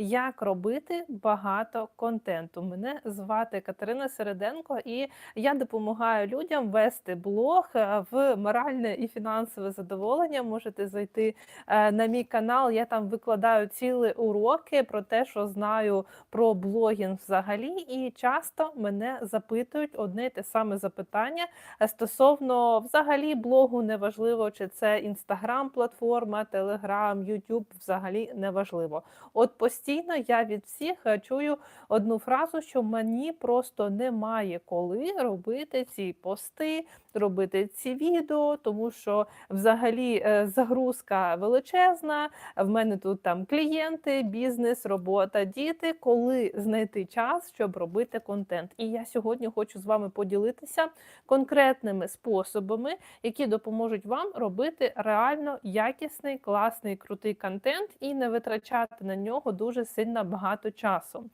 як робити багато контенту. Мене звати Катерина Середенко, і я допомагаю людям вести блог е, в моральне і фінансове задоволення. Можете зайти е, на мій канал. Я там викладаю цілі уроки про те, що знаю про блогінг взагалі, і часто мене запитують одне і те саме запитання е, стосовно взагалі блогу, неважливо, чи це інстаграм, платформа, телеграм, ютуб, взагалі неважливо. От постійно я від всіх е, чую одну фразу, що мені просто немає коли робити ці пости, робити ці відео, тому що взагалі е, загрузка величезна. В мене тут там клієнти, бізнес, робота, діти. Коли знайти час, щоб робити контент. І я сьогодні хочу з вами поділитися конкретними способами, які допоможуть вам робити реально якісний, класний, крутий контент і не витрачати на нього дуже сильно багато часу.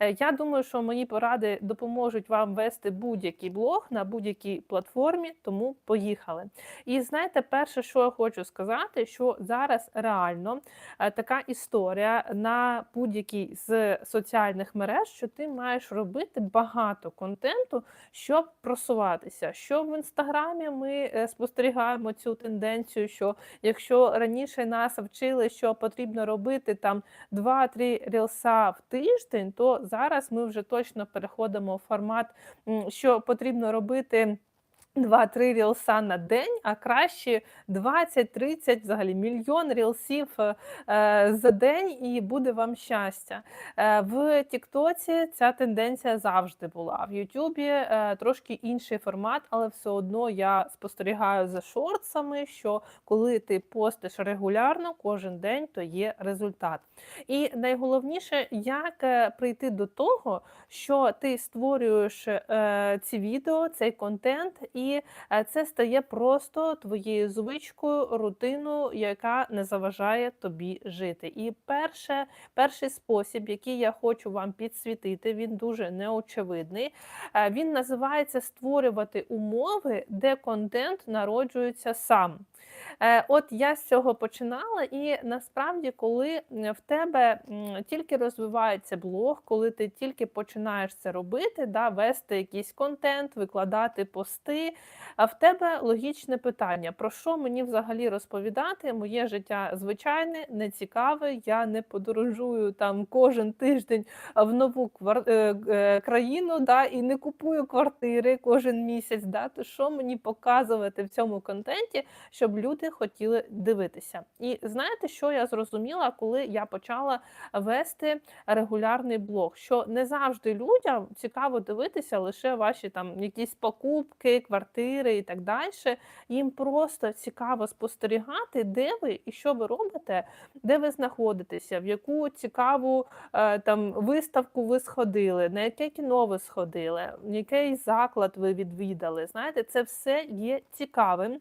Е, Я думаю, що мої поради допоможуть вам вести будь-який блог на будь-якій платформі, тому поїхали. І знаєте, перше, що я хочу сказати, що зараз реально е, така історія на будь-якій з соціальних мереж, що ти маєш робити багато контенту, щоб просуватися. Що в інстаграмі ми е, спостерігаємо цю тенденцію, що якщо раніше нас вчили, що потрібно робити там 2-3 рілса в тиждень, то зараз ми вже точно переходимо в формат, що потрібно робити. 2-3 рілса на день, а краще 20-30, взагалі мільйон рілсів е, за день, і буде вам щастя. Е, в Тіктоці ця тенденція завжди була. В Ютубі е, трошки інший формат, але все одно я спостерігаю за шортсами, що коли ти постиш регулярно кожен день, то є результат. І найголовніше, як прийти до того, що ти створюєш ці відео, цей контент, і е, це стає просто твоєю звичкою, рутиною, яка не заважає тобі жити. І перше, перший спосіб, який я хочу вам підсвітити, він дуже неочевидний. Е, Він називається створювати умови, де контент народжується сам. Е, От я з цього починала, і насправді, коли в тебе тільки розвивається блог, коли ти тільки починаєш це робити, да, вести якийсь контент, викладати пости, в тебе логічне питання: про що мені взагалі розповідати? Моє життя звичайне, нецікаве, я не подорожую там кожен тиждень в нову квар... е, е, країну, да, і не купую квартири кожен місяць. Да, то що мені показувати в цьому контенті, щоб люди хотіли дивитися? І знаєте, що я зрозуміла, коли я почала вести регулярний блог? Що не завжди людям цікаво дивитися лише ваші там якісь покупки, квартири і так далі. Їм просто цікаво спостерігати, де ви і що ви робите, де ви знаходитеся, в яку цікаву е, там виставку ви сходили, на яке кіно ви сходили, який заклад ви відвідали. Знаєте, це все є цікавим.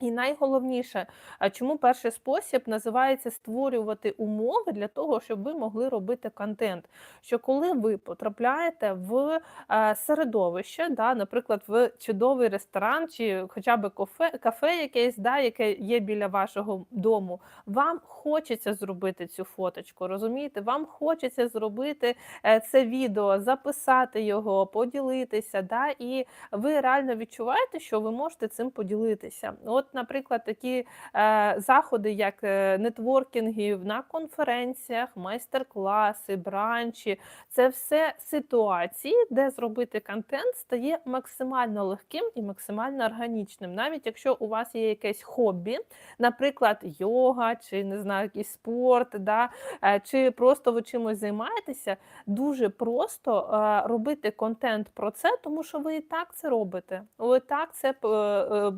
І найголовніше, чому перший спосіб називається створювати умови для того, щоб ви могли робити контент. Що коли ви потрапляєте в е, середовище, да, наприклад, в чудовий ресторан чи хоча б кафе, кафе якесь, да, яке є біля вашого дому, вам хочеться зробити цю фоточку, розумієте? Вам хочеться зробити е, це відео, записати його, поділитися, да, і ви реально відчуваєте, що ви можете цим поділитися. От, наприклад, такі е, заходи, як е, нетворкінгів на конференціях, майстер-класи, бранчі, це все ситуації, де зробити контент стає максимально легким і максимально органічним. Навіть якщо у вас є якесь хобі, наприклад, йога, чи не знаю, якийсь спорт, да, е, чи просто ви чимось займаєтеся, дуже просто е, робити контент про це, тому що ви і так це робите. Ви так це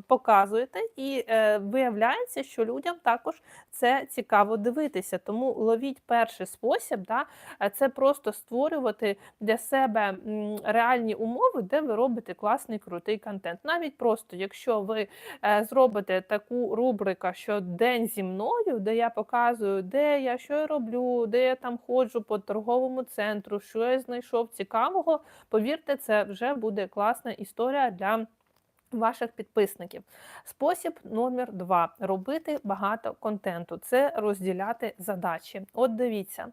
показуєте, і е, виявляється, що людям також це цікаво дивитися. Тому ловіть перший спосіб, да, це просто створювати для себе реальні умови, де ви робите класний крутий контент. Навіть просто, якщо ви е, зробите таку рубрику, що день зі мною, де я показую, де я що я роблю, де я там ходжу по торговому центру, що я знайшов цікавого, повірте, це вже буде класна історія для Ваших підписників. Спосіб номер два робити багато контенту це розділяти задачі. От дивіться,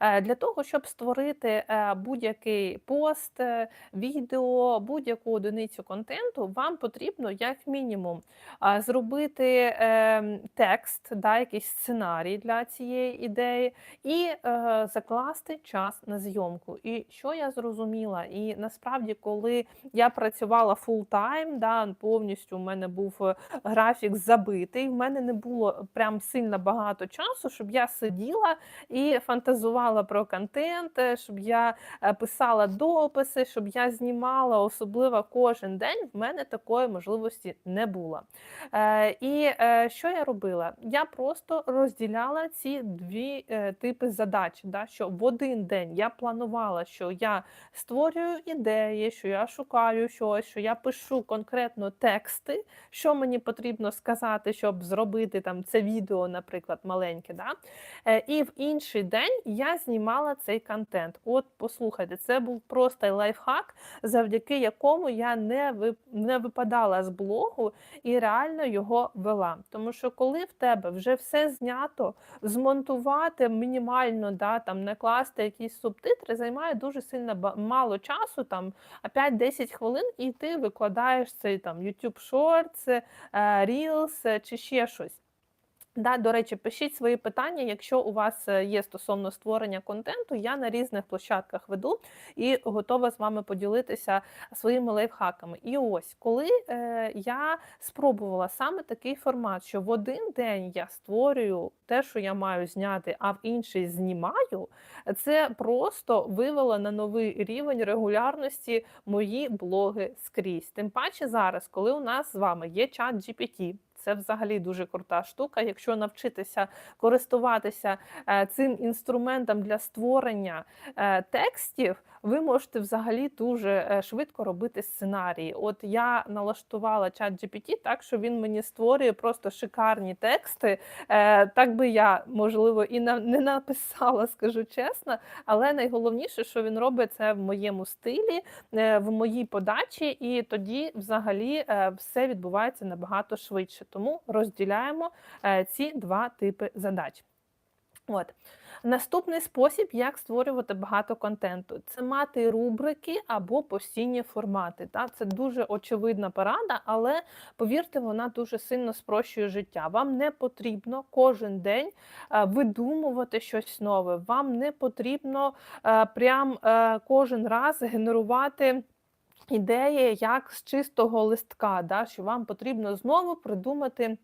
е, для того, щоб створити е, будь-який пост, е, відео, будь-яку одиницю контенту, вам потрібно, як мінімум, зробити текст, да, якийсь сценарій для цієї ідеї, і закласти час на зйомку. І що я зрозуміла? І насправді, коли я працювала фултайм, да, повністю у мене був е, графік забитий. В мене не було прям сильно багато часу, щоб я сиділа і фантазувала про контент, е, щоб я е, писала дописи, щоб я знімала, особливо кожен день. В мене такої можливості не було. Е, І е, що я робила? Я просто розділяла ці дві е, типи задач. Да? Що в один день я планувала, що я створюю ідеї, що я шукаю щось, що я пишу конкретно тексти, що мені потрібно сказати, щоб зробити там це відео, наприклад, маленьке. Да? Е, І в інший день я знімала цей контент. От, послухайте, це був просто лайфхак, завдяки якому я не ви- не випадала з блогу і реально його вела. Тому що коли в тебе вже все знято, змонтувати мінімально, да, там накласти якісь субтитри, займає дуже сильно мало часу, там 5-10 хвилин, і ти викладаєш цей там YouTube Shorts, е, Reels е, чи ще щось. Да, до речі, пишіть свої питання, якщо у вас е, є стосовно створення контенту. Я на різних площадках веду і готова з вами поділитися своїми лайфхаками. І ось, коли е, я спробувала саме такий формат, що в один день я створюю те, що я маю зняти, а в інший знімаю, це просто вивело на новий рівень регулярності мої блоги скрізь. Тим паче зараз, коли у нас з вами є чат GPT, це взагалі дуже крута штука. Якщо навчитися користуватися е, цим інструментом для створення е, текстів, ви можете взагалі дуже е, швидко робити сценарії. От я налаштувала чат GPT так, що він мені створює просто шикарні тексти. Е, Так би я, можливо, і не написала, скажу чесно, але найголовніше, що він робить це в моєму стилі, е, в моїй подачі, і тоді взагалі все відбувається набагато швидше. Тому розділяємо ці два типи задач. От. Наступний спосіб, як створювати багато контенту, це мати рубрики або постійні формати. Та? Це дуже очевидна порада, але повірте, вона дуже сильно спрощує життя. Вам не потрібно кожен день е, видумувати щось нове. Вам не потрібно е, прям е, кожен раз генерувати. Ідеї як з чистого листка, да, що вам потрібно знову придумати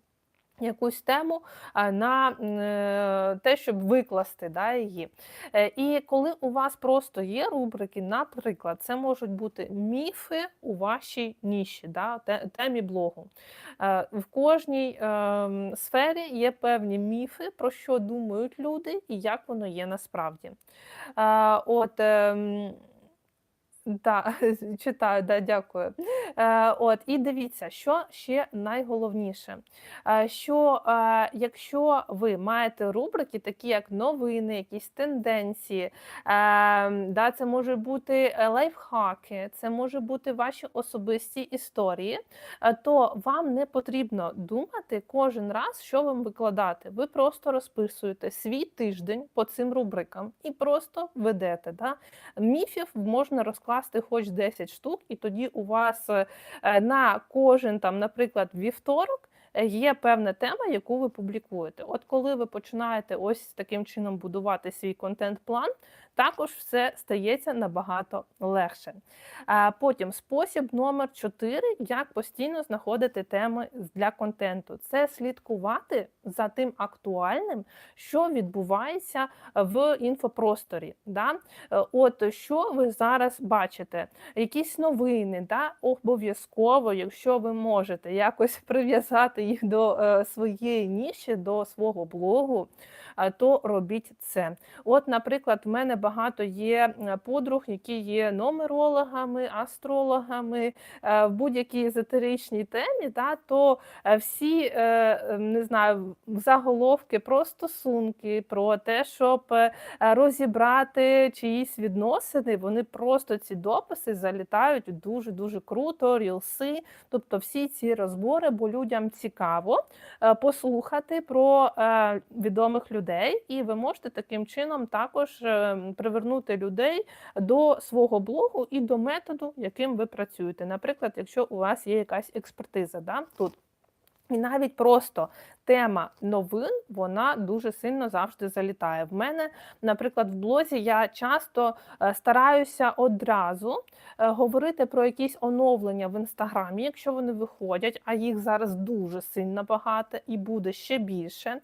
якусь тему на е, те, щоб викласти да, її. Е, І коли у вас просто є рубрики, наприклад, це можуть бути міфи у вашій ніші, да, темі блогу. Е, В кожній ем, сфері є певні міфи, про що думають люди і як воно є насправді. Е, От, ем, Да, читаю, да, дякую. Е, от, і дивіться, що ще найголовніше, е, що е, якщо ви маєте рубрики, такі як новини, якісь тенденції, е, да, це може бути е, лайфхаки, це може бути ваші особисті історії, е, то вам не потрібно думати кожен раз, що вам викладати. Ви просто розписуєте свій тиждень по цим рубрикам і просто ведете. Да? Міфів можна розкласти хоч 10 штук, і тоді у вас е, на кожен, там, наприклад, вівторок. е, Є певна тема, яку ви публікуєте. От коли ви починаєте ось таким чином будувати свій контент-план, також все стається набагато легше. Потім спосіб номер 4 як постійно знаходити теми для контенту. Це слідкувати за тим актуальним, що відбувається в інфопросторі. Да? Е, От що ви зараз бачите? Якісь новини, да? обов'язково, якщо ви можете якось прив'язати їх до е, своєї ніші, до свого блогу, то робіть це. От, наприклад, в мене багато є е, подруг, які є нумерологами, астрологами е, в будь-якій езотеричній темі, да, то е, всі не знаю, заголовки про стосунки, про те, щоб розібрати чиїсь відносини, вони просто ці дописи залітають дуже дуже круто, рілси. Тобто всі ці розбори, бо людям цікаво послухати про відомих людей, і ви можете таким чином також е, привернути людей до свого блогу і до методу, яким ви працюєте. Наприклад, якщо у вас є якась експертиза, да, тут. І навіть просто тема новин вона дуже сильно завжди залітає. В мене, наприклад, в блозі я часто е, стараюся одразу е, говорити про якісь оновлення в інстаграмі, якщо вони виходять, а їх зараз дуже сильно багато і буде ще більше.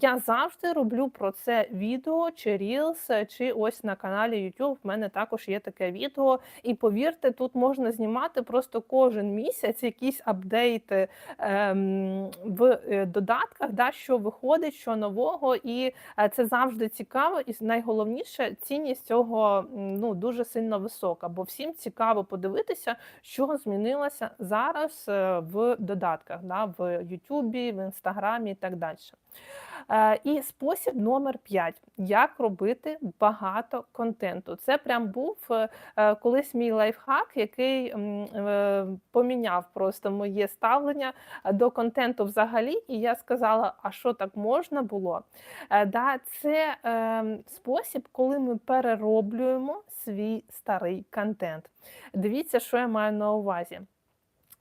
Я завжди роблю про це відео чи Reels, чи ось на каналі YouTube. В мене також є таке відео. І повірте, тут можна знімати просто кожен місяць якісь апдейти ем, в е, додатках, да, що виходить, що нового, і е, це завжди цікаво. І найголовніше цінність цього ну дуже сильно висока, бо всім цікаво подивитися, що змінилося зараз е, в додатках, да, в Ютубі, в Інстаграмі і так далі. Е, І спосіб номер 5. Як робити багато контенту. Це прям був е, е, колись мій лайфхак, який поміняв просто моє ставлення до контенту взагалі. І я сказала, а що так можна було? Це спосіб, коли ми перероблюємо свій старий контент. Дивіться, що я маю на увазі.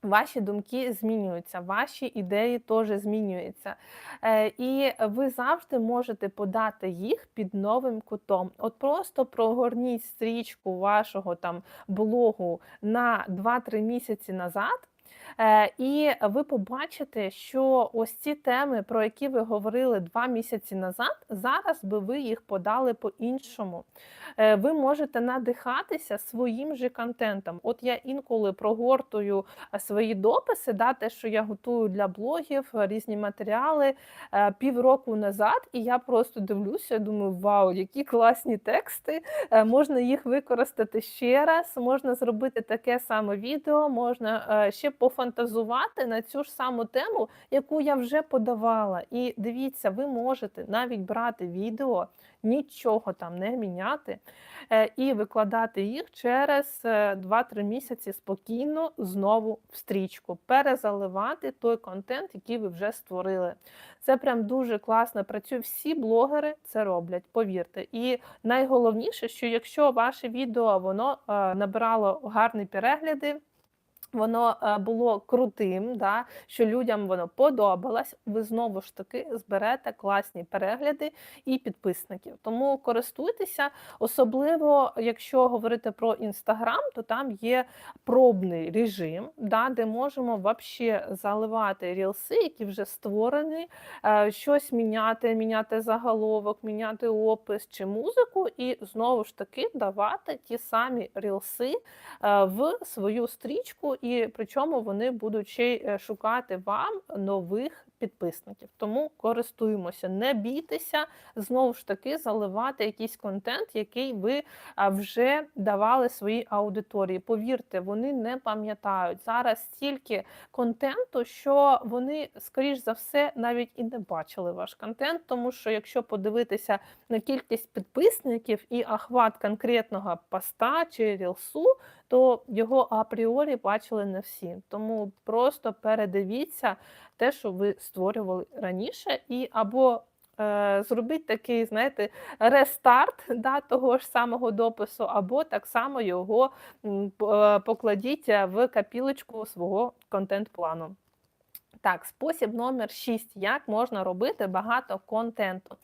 Ваші думки змінюються, ваші ідеї теж змінюються. Е, І ви завжди можете подати їх під новим кутом. От просто прогорніть стрічку вашого там блогу на 2-3 місяці назад. Е, І ви побачите, що ось ці теми, про які ви говорили два місяці назад, зараз би ви їх подали по-іншому. Е, Ви можете надихатися своїм же контентом. От я інколи прогортую е, свої дописи, да, те, що я готую для блогів, різні матеріали півроку назад, і я просто дивлюся, думаю, вау, які класні тексти! Можна їх використати ще раз, можна зробити таке саме відео, можна ще пофантазувати на цю ж саму тему, яку я вже подавала. І дивіться, ви можете навіть брати відео, нічого там не міняти, е, і викладати їх через е, 2-3 місяці спокійно знову в стрічку, перезаливати той контент, який ви вже створили. Це прям дуже класно працює. Всі блогери це роблять, повірте. І найголовніше, що якщо ваше відео воно е, набирало гарні перегляди. Воно е, було крутим, да, що людям воно подобалось. Ви знову ж таки зберете класні перегляди і підписників. Тому користуйтеся, особливо якщо говорити про інстаграм, то там є пробний режим, да, де можемо вообще заливати рілси, які вже створені, е, щось міняти, міняти заголовок, міняти опис чи музику, і знову ж таки давати ті самі рілси е, в свою стрічку, і причому вони будуть ще е, шукати вам нових підписників. Тому користуємося, не бійтеся знову ж таки заливати якийсь контент, який ви вже давали своїй аудиторії. Повірте, вони не пам'ятають зараз стільки контенту, що вони, скоріш за все, навіть і не бачили ваш контент, тому що якщо подивитися на кількість підписників і охват конкретного поста чи рілсу, то його апріорі бачили не всі. Тому просто передивіться те, що ви створювали раніше, і або е, зробіть такий, знаєте, рестарт да, того ж самого допису, або так само його е, покладіть е, в капілочку свого контент-плану. Так, спосіб номер 6. Як можна робити багато контенту?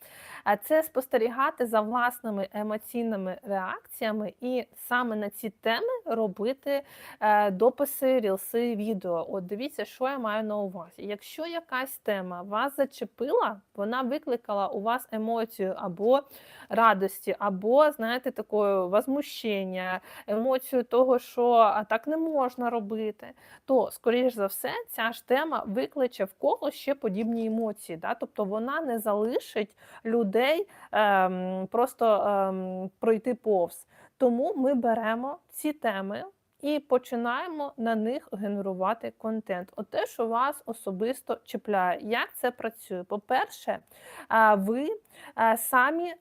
А це спостерігати за власними емоційними реакціями, і саме на ці теми робити е, дописи, рілси, відео. От дивіться, що я маю на увазі. Якщо якась тема вас зачепила, вона викликала у вас емоцію або радості, або, знаєте, такої возмущення, емоцію того, що так не можна робити, то, скоріш за все, ця ж тема викличе в когось ще подібні емоції. Да? Тобто вона не залишить людей людей ем, просто ем, пройти повз. Тому ми беремо ці теми і починаємо на них генерувати контент. От те, що вас особисто чіпляє. Як це працює? По-перше, ви самі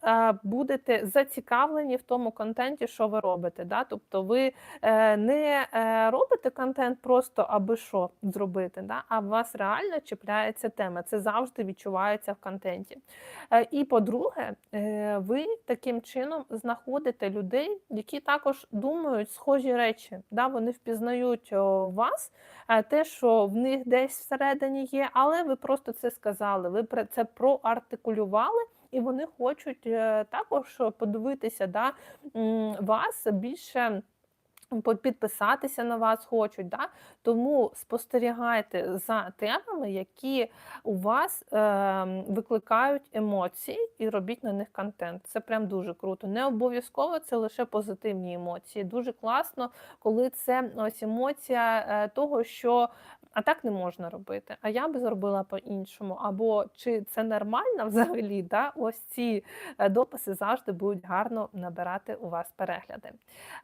будете зацікавлені в тому контенті, що ви робите. Да? Тобто ви е, не е, робите контент просто аби що зробити, да? а вас реально чіпляється тема. Це завжди відчувається в контенті. Е, І по-друге, ви таким чином знаходите людей, які також думають схожі речі. Да? Вони впізнають вас, е, те, що в них десь всередині є, але ви просто це сказали, ви це проартикулювали. І вони хочуть е, також подивитися да, вас більше підписатися на вас хочуть. Да? Тому спостерігайте за темами, які у вас е, викликають емоції, і робіть на них контент. Це прям дуже круто. Не обов'язково це лише позитивні емоції. Дуже класно, коли це ось емоція е, того, що а так не можна робити. А я би зробила по-іншому. Або чи це нормально взагалі? Да? Ось ці е, дописи завжди будуть гарно набирати у вас перегляди.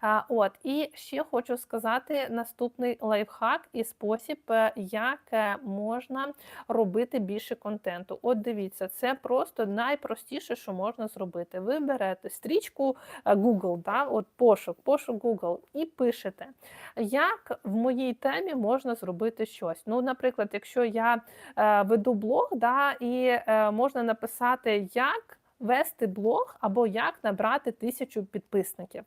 А, От і ще хочу сказати наступний лайфхак і спосіб, е, як е, можна робити більше контенту. От дивіться, це просто найпростіше, що можна зробити. Ви берете стрічку Google, да, от пошук, пошук Google, і пишете, як в моїй темі можна зробити щось. Ну, наприклад, якщо я е, веду блог, да, і е, можна написати, як вести блог або як набрати тисячу підписників.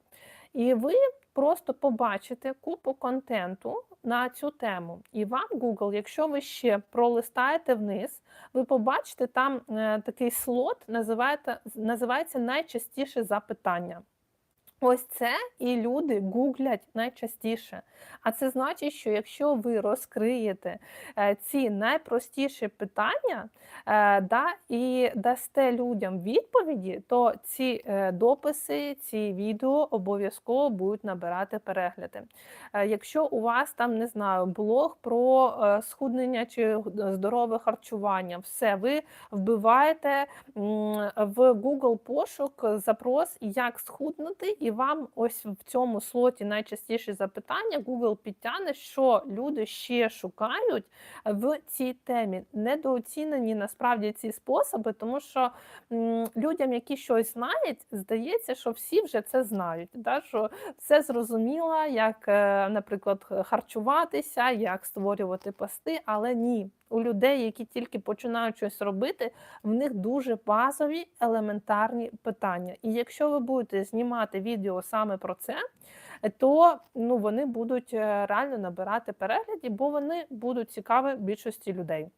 І ви просто побачите купу контенту на цю тему. І вам Google, якщо ви ще пролистаєте вниз, ви побачите там е, такий слот, називаєте, називається найчастіше запитання. Ось це і люди гуглять найчастіше. А це значить, що якщо ви розкриєте е, ці найпростіші питання е, да, і дасте людям відповіді, то ці е, дописи, ці відео обов'язково будуть набирати перегляди. Якщо у вас там не знаю, блог про схуднення чи здорове харчування, все ви вбиваєте в Google пошук запрос, як схуднути, і вам ось в цьому слоті найчастіші запитання Google підтягне, що люди ще шукають в цій темі. Недооцінені насправді ці способи, тому що людям, які щось знають, здається, що всі вже це знають. Да? Що все зрозуміло, як, е, наприклад, харчуватися, як створювати пости, але ні. У людей, які тільки починають щось робити, в них дуже базові елементарні питання. І якщо ви будете знімати відео саме про це, то ну, вони будуть е, реально набирати переглядів, бо вони будуть цікаві більшості людей.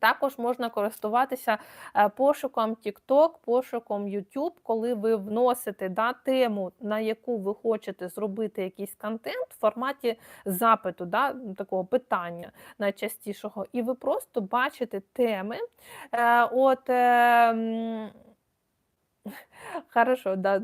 Також можна користуватися е, пошуком TikTok, пошуком YouTube, коли ви вносите да, тему, на яку ви хочете зробити якийсь контент в форматі запиту, да, такого питання найчастішого, і ви просто бачите теми. Е, от, е, м, Хорошо, да,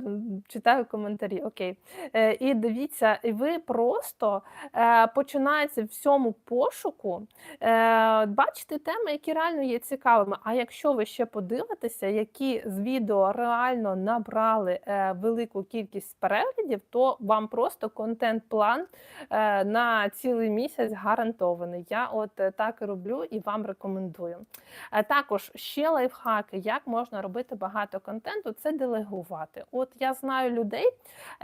читаю коментарі. Окей. Е, і дивіться, і ви просто е, починаєте в цьому пошуку е, бачити теми, які реально є цікавими. А якщо ви ще подивитеся, які з відео реально набрали е, велику кількість переглядів, то вам просто контент-план е, на цілий місяць гарантований. Я от е, так і роблю і вам рекомендую. Е, Також ще лайфхаки, як можна робити багато контенту, це делегувати. От я знаю людей,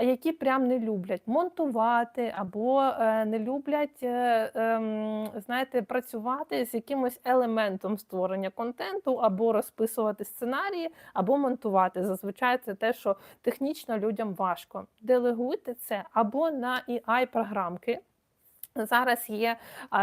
які прям не люблять монтувати або е, не люблять, е, ем, знаєте, працювати з якимось елементом створення контенту, або розписувати сценарії, або монтувати. Зазвичай це те, що технічно людям важко. Делегуйте це або на ai програмки. Зараз є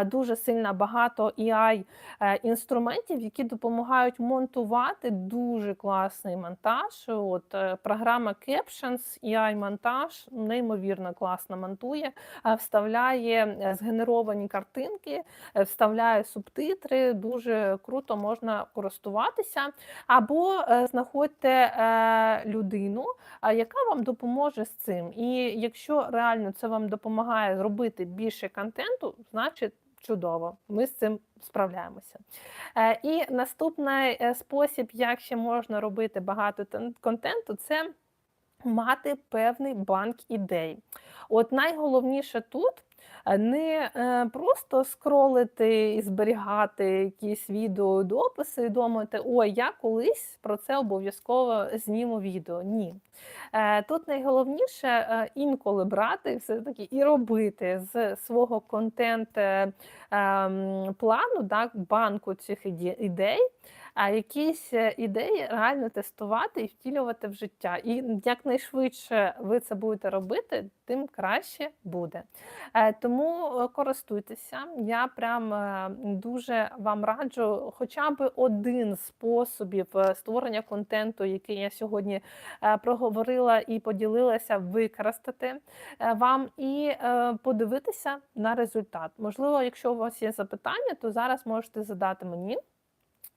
дуже сильно багато AI е, інструментів, які допомагають монтувати дуже класний монтаж. От е, програма Captions, AI монтаж неймовірно класно монтує, е, вставляє згенеровані картинки, вставляє субтитри. Дуже круто можна користуватися. Або знаходьте людину, яка вам допоможе з цим. І якщо реально це вам допомагає зробити більше контенту, значить чудово, ми з цим справляємося. Е, І наступний е, спосіб, як ще можна робити багато контенту, це мати певний банк ідей. От найголовніше тут не е, просто скролити і зберігати якісь відеодописи і думати, ой, я колись про це обов'язково зніму відео. Ні. Е, Тут найголовніше е, інколи брати все-таки і робити з свого контент е, ем, банку цих ідей, а якісь е, ідеї реально тестувати і втілювати в життя. І якнайшвидше ви це будете робити, тим краще буде. Е, Тому е, користуйтеся. Я прям дуже вам раджу хоча б один з способів створення контенту, який я сьогодні проговорила і поділилася, використати вам і подивитися на результат. Можливо, якщо у вас є запитання, то зараз можете задати мені.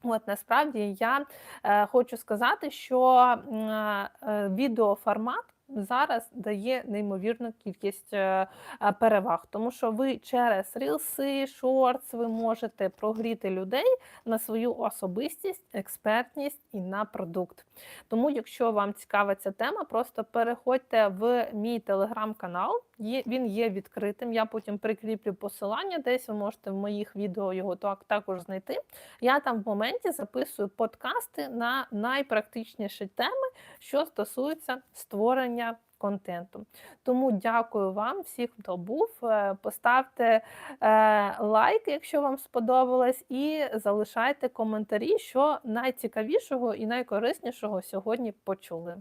От насправді я е, хочу сказати, що е, е, відеоформат зараз дає неймовірну кількість е, е, переваг, тому що ви через рілси, шортс ви можете прогріти людей на свою особистість, експертність і на продукт. Тому, якщо вам цікава ця тема, просто переходьте в мій телеграм-канал. Він є відкритим. Я потім прикріплю посилання, десь ви можете в моїх відео його так, також знайти. Я там в моменті записую подкасти на найпрактичніші теми, що стосуються створення контенту. Тому дякую вам всім, хто був. Е, Поставте е, лайк, якщо вам сподобалось, і залишайте коментарі, що найцікавішого і найкориснішого сьогодні почули.